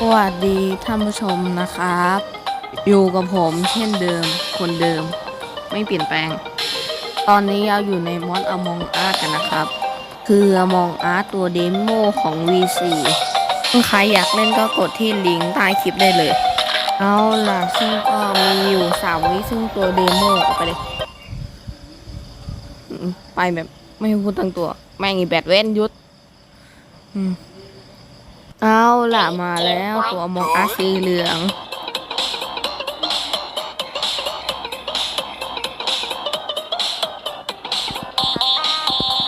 สวัสดีท่านผู้ชมนะครับ อยู่กับผมเช่นเดิม คนเดิม ไม่เปลี่ยนแปลง ตอนนี้เราอยู่ในมอด Among Us กันนะครับ คือ Among Us ตัวเดโมของ V4 ถ้าใครอยากเล่นก็กดที่ลิงก์ใต้คลิปได้เลย เอาล่ะซึ่งก็มีอยู่3วิซึ่งตัวเดโมออกไปเลย ไปแบบไม่พูดตั้งตัว แม่งอีแบตเว้นยุด อืม เอาล่ะมาแล้วตัวมองอาสีเหลือง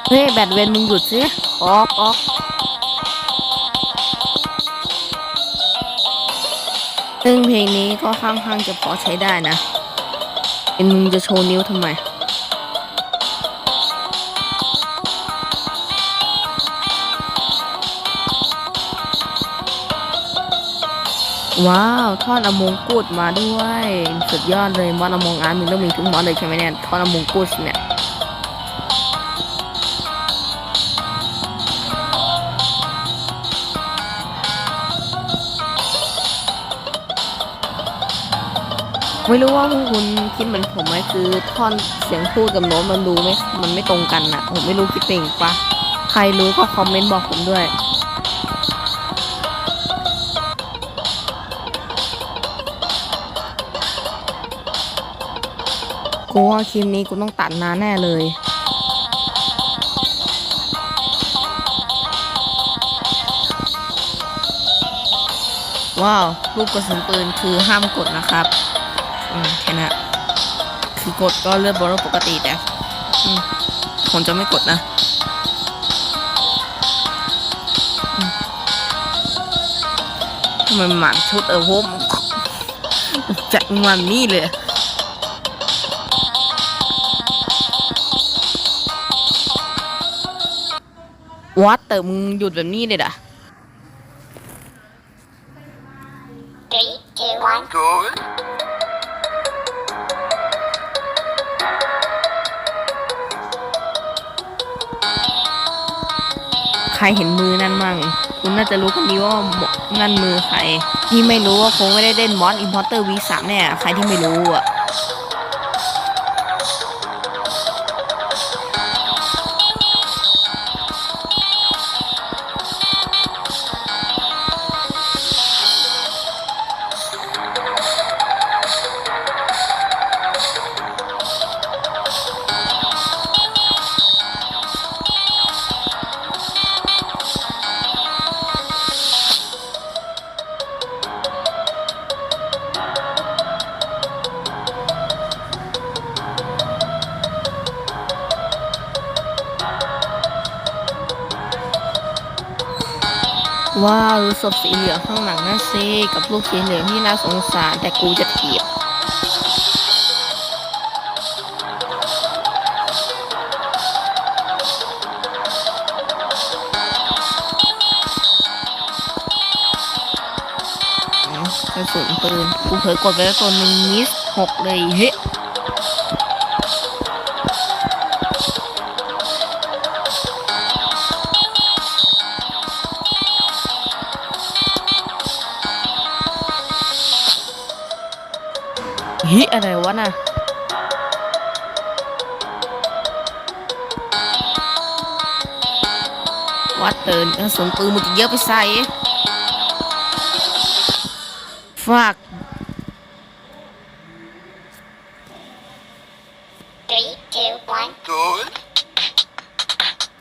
เฮ้ยแบตเวนมึงหยุดสิออกออกซึ่งเพลงนี้ก็ค่อนข้างจะพอใช้ได้นะ เป็นมึงจะโชว์นิ้วทำไม ว้าว ทอดอมงกุฎมาด้วย สุดยอดเลยมอดอมงอาร์มึงต้องมีทุกมอดเลยใช่ไหมเนี่ยทอดอมงกุฎเนี่ยไม่รู้ว่าพวกคุณคิดเหมือนผมไหมคือท่อนเสียงพูดกับโน้ตมันดูไม่ มันไม่ตรงกันอะผมไม่รู้คิดเองปะใครรู้ก็คอมเมนต์บอกผมด้วย กูว่าคลิปนี้กูต้องตัดนานแน่เลย ว้าว ลูกกระสุนปืนคือห้ามกดนะครับ อืมแค่นั้นคือกดก็เลือดบอลปกติแต่ผมจะไม่กดนะมทำไมหมันชุดเออโหมจัดมันนี่เลย วัดแต่มึงหยุดแบบนี้เลยด่ะ Three, two, one. Good. ใครเห็นมือนั่นมั่ง คุณน่าจะรู้กันดีว่านั่นมือใคร ที่ไม่รู้ว่าคงไม่ได้เล่นมอสอินพอร์เตอร์วีสามแน่ใครที่ไม่รู้อะ ว้าวดูศพสีเหลืองข้างหลังนั่นสิกับลูกสีเหลืองที่น่าสงสารแต่กูจะถีบกระสุนปืนกูเผลอกดไปแล้วตัวนึงมิสหกเลยเฮ้ ฮ้ยอะไรวะน่ะวัดเตือนกระสุนปืนมันจะเยอะไปใส่ฝาก Three, two, one. Good.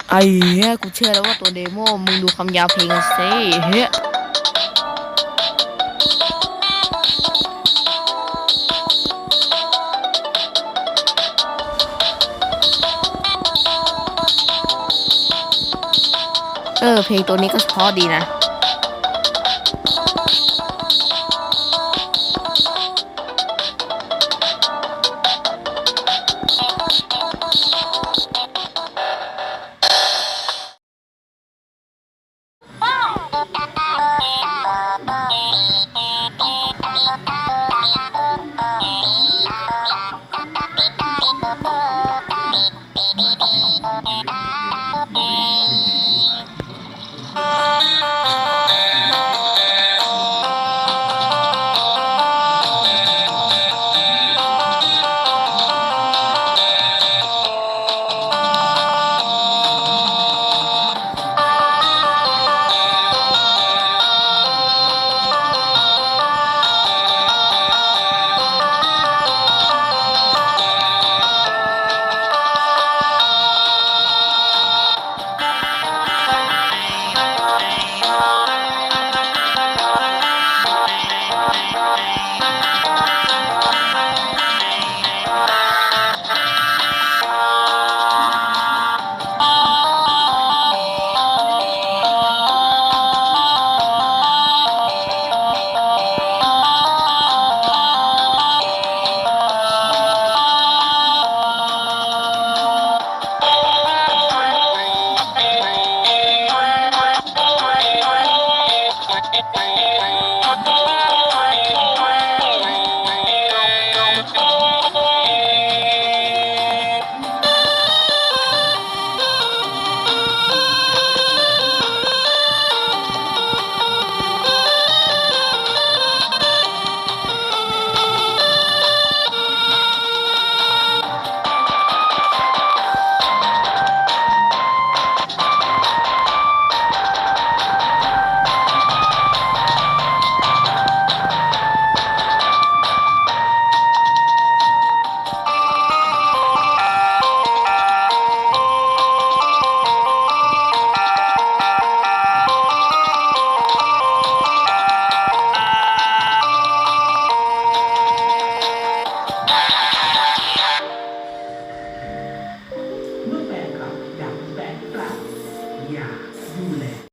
ไอ้เหี้ยกูเชื่อแล้วว่าตัวเดโมมึงดูคำยาวเพลงสิเฮ้ย เออ เพลงตัวนี้ก็เพราะดีนะ